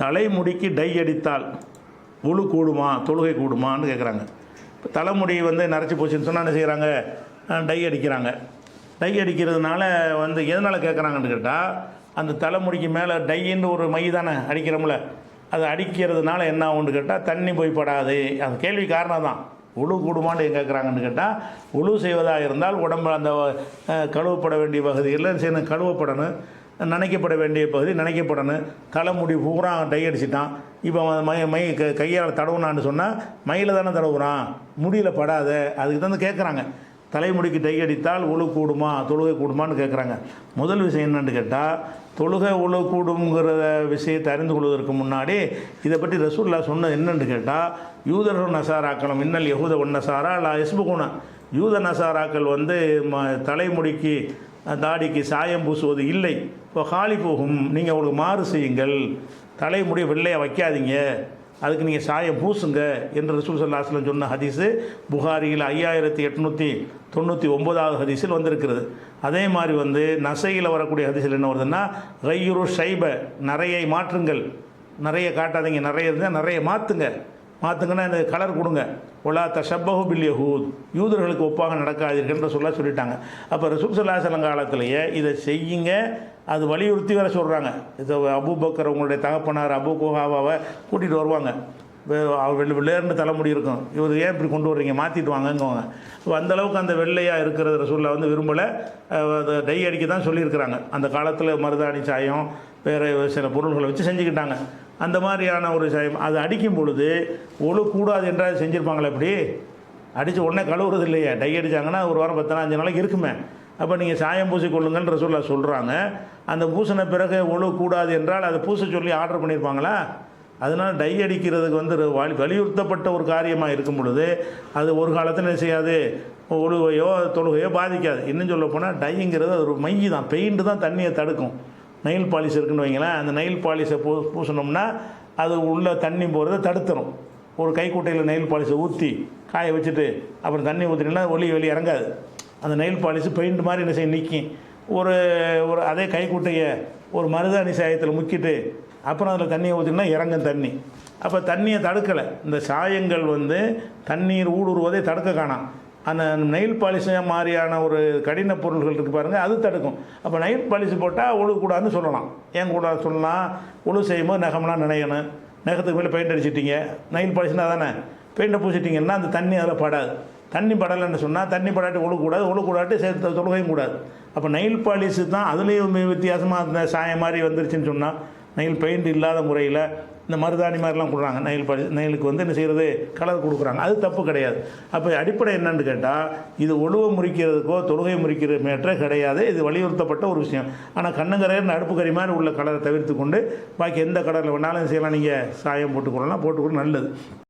தலைமுடிக்கு tie அடித்தால் உழு கூடுமா தொழுகை கூடுமான்னு கேட்குறாங்க இப்போ தலைமுடி வந்து நரைச்சி போச்சுன்னு சொன்னால் என்ன செய்கிறாங்க டை அடிக்கிறாங்க. டை அடிக்கிறதுனால வந்து எதனால் கேட்குறாங்கன்னு கேட்டால் அந்த தலைமுடிக்கு மேலே டைன்னு ஒரு மை தானே அடிக்கிறோம்ல. அது அடிக்கிறதுனால என்ன ஆகும்னு கேட்டால் தண்ணி போய் படாது. அந்த கேள்வி காரணம் தான் உழு கூடுமான்னு கேட்குறாங்கன்னு கேட்டால் உழு செய்வதாக இருந்தால் உடம்பு அந்த கழுவப்பட வேண்டிய பகுதிகளில் செய்யணும். கழுவப்படணும். நினைக்கப்பட வேண்டிய பகுதி நினைக்கப்படணும். தலைமுடி பூரா டை அடிச்சிட்டான். இப்போ அவன் மை மை க கையால் தடவுனான்னு சொன்னால் மயில தானே தடவுறான். முடியல படாத. அதுக்கு தான் கேட்குறாங்க தலைமுடிக்கு டை அடித்தால் உழு கூடுமா தொழுகை கூடுமான்னு கேட்குறாங்க முதல் விஷயம் என்னென்னு கேட்டால் தொழுகை ஒழு கூடுங்கிற விஷயத்தை அறிந்து கொள்வதற்கு முன்னாடி இதை பற்றி ரசூல்லா சொன்னது என்னென்னு கேட்டால் யூதர்கள் நசாராக்கணும் மின்னல் யகூத ஒன் நசாரா லா எஸ்புகுணா யூத நசாராக்கள் வந்து ம தலைமுடிக்கு தாடிக்கு சாயம் பூசுவது இல்லை. இப்போ காலி போகும். நீங்கள் அவங்களுக்கு மாறு செய்யுங்கள். தலைமுடியை வெள்ளையாக வைக்காதீங்க. அதுக்கு நீங்கள் சாயம் பூசுங்க என்று ரசூல் சல்லாஸ்லம் சொன்ன ஹதீஸு புகாரியில் ஐயாயிரத்தி எட்நூற்றி தொண்ணூற்றி ஒம்பதாவது ஹதீஸில் வந்திருக்கிறது. அதே மாதிரி வந்து நசையில் வரக்கூடிய ஹதீஸில் என்ன வருதுன்னா ரையுரு சைப நிறையை மாற்றுங்கள் நிறைய காட்டாதீங்க. நிறைய இருந்தால் நிறைய மாற்றுங்க மாற்றுங்கன்னா இந்த கலர் கொடுங்க. ஒலா தஷப்பஹு பில் யஹூத். யூதர்களுக்கு ஒப்பாக நடக்காதீர்கள்ன்ற சொல்ல சொல்லிட்டாங்க. அப்போ ரசூல் சல்லாஹலம் காலத்திலேயே இதை செய்யுங்க. அது வலியுறுத்தி வேற சொல்கிறாங்க இது அபூபக்கர் உங்களுடைய தகப்பனார் அபு குஹாவாவை கூட்டிகிட்டு வருவாங்க. அவர் வெள்ளை வெள்ளையர்னு தலைமுடி இருக்கும். இவர் ஏன் இப்படி கொண்டு வர்றீங்க? மாற்றிட்டு வாங்கங்குவாங்க இப்போ அந்த அளவுக்கு அந்த வெள்ளையாக இருக்கிற ரசூலில் வந்து விரும்பலை. அதை டை அடிக்க தான் சொல்லியிருக்கிறாங்க. அந்த காலத்தில் மருதாணி சாயம் வேறு சில பொருள்களை வச்சு செஞ்சுக்கிட்டாங்க. அந்த மாதிரியான ஒரு சாயம். அது அடிக்கும் பொழுது ஒழுக்கூடாது கூடாது என்றால் செஞ்சுருப்பாங்களே எப்படி அடித்து உடனே கழுவுறது இல்லையே. டை அடித்தாங்கன்னா ஒரு வாரம் பத்து நாள் அஞ்சு நாளைக்கு இருக்குமே. அப்போ நீங்கள் சாயம் பூசிக்கொள்ளுங்கன்ற சொல்ல சொல்கிறாங்க அந்த பூசின பிறகு ஒழு கூடாது என்றால் அதை பூச சொல்லி ஆர்டர் பண்ணியிருப்பாங்களா அதனால் டை அடிக்கிறதுக்கு வந்து வலி வலியுறுத்தப்பட்ட ஒரு காரியமாக இருக்கும் பொழுது அது ஒரு காலத்தில் என்ன செய்யாது? ஒழுகையோ தொழுகையோ பாதிக்காது. இன்னும் சொல்ல போனால் டைங்கிறது அது ஒரு மை தான். பெயிண்ட்டு தான் தண்ணியை தடுக்கும். நெயில் பாலிஷ் இருக்குன்னு வைங்களேன் அந்த நெயில் பாலிஷை பூ பூசினோம்னா அது உள்ளே தண்ணி போகிறத தடுத்துரும். ஒரு கைக்குட்டையில் நெயில் பாலிஷை ஊற்றி காய வச்சுட்டு அப்புறம் தண்ணி ஊற்றினா ஒலி வெளியே இறங்காது. அந்த நெயில் பாலிஷ் பெயிண்ட் மாதிரி என்ன செய்ய நிற்கும் ஒரு ஒரு அதே கைக்குட்டையை ஒரு மருதாணி சாயத்தில் முக்கிட்டு அப்புறம் அதில் தண்ணியை ஊற்றினா இறங்கும் தண்ணி. அப்போ தண்ணியை தடுக்கலை. இந்த சாயங்கள் வந்து தண்ணீர் ஊடுருவதை தடுக்க காணாம். அந்த நெயில் பாலிஷாக மாதிரியான ஒரு கடின பொருள்கள் இருக்குது பாருங்கள் அது தடுக்கும். அப்போ நெயில் பாலிஷ் போட்டால் ஒழுக்கூடாதுன்னு சொல்லலாம். ஏன் கூட சொல்லலாம் ஒழு செய்யும்போது நகம்லாம் நினையணும். நகத்துக்கு மேலே பெயிண்ட் அடிச்சிட்டிங்க நெயில் பாலிஷ்னா தானே? பெயிண்டை பூசிட்டிங்கன்னா அந்த தண்ணி அதில் படாது. தண்ணி படலைன்னு சொன்னால் தண்ணி படாட்டி ஒழுக்கூடாது ஒழுக்கூடாட்டி சேர்த்து தொழுகையும் கூடாது. அப்போ நெயில் பாலிஷ் தான் அதுலேயும் வித்தியாசமாக அந்த சாயம் மாதிரி வந்துருச்சுன்னு சொன்னால் நெயில் பெயிண்ட் இல்லாத முறையில் இந்த மருதாணி மாதிரிலாம் கொடுக்குறாங்க. நெயில் பாலிஷ் நெயிலுக்கு வந்து என்ன செய்கிறது கலர் கொடுக்குறாங்க. அது தப்பு கிடையாது. அப்போ அடிப்படை என்னன்னு கேட்டால் இது ஒழுவை முறிக்கிறதுக்கோ தொழுகை முறிக்கிற மேற்றே கிடையாது. இது வலியுறுத்தப்பட்ட ஒரு விஷயம். ஆனால் கண்ணுங்கரையர் அடுப்பு கறி மாதிரி உள்ள கலரை தவிர்த்து கொண்டு பாக்கி எந்த கலரில் வேணாலும் செய்யலாம். நீங்கள் சாயம் போட்டுக்கொள்ளலாம். போட்டுக்கொள்ள நல்லது.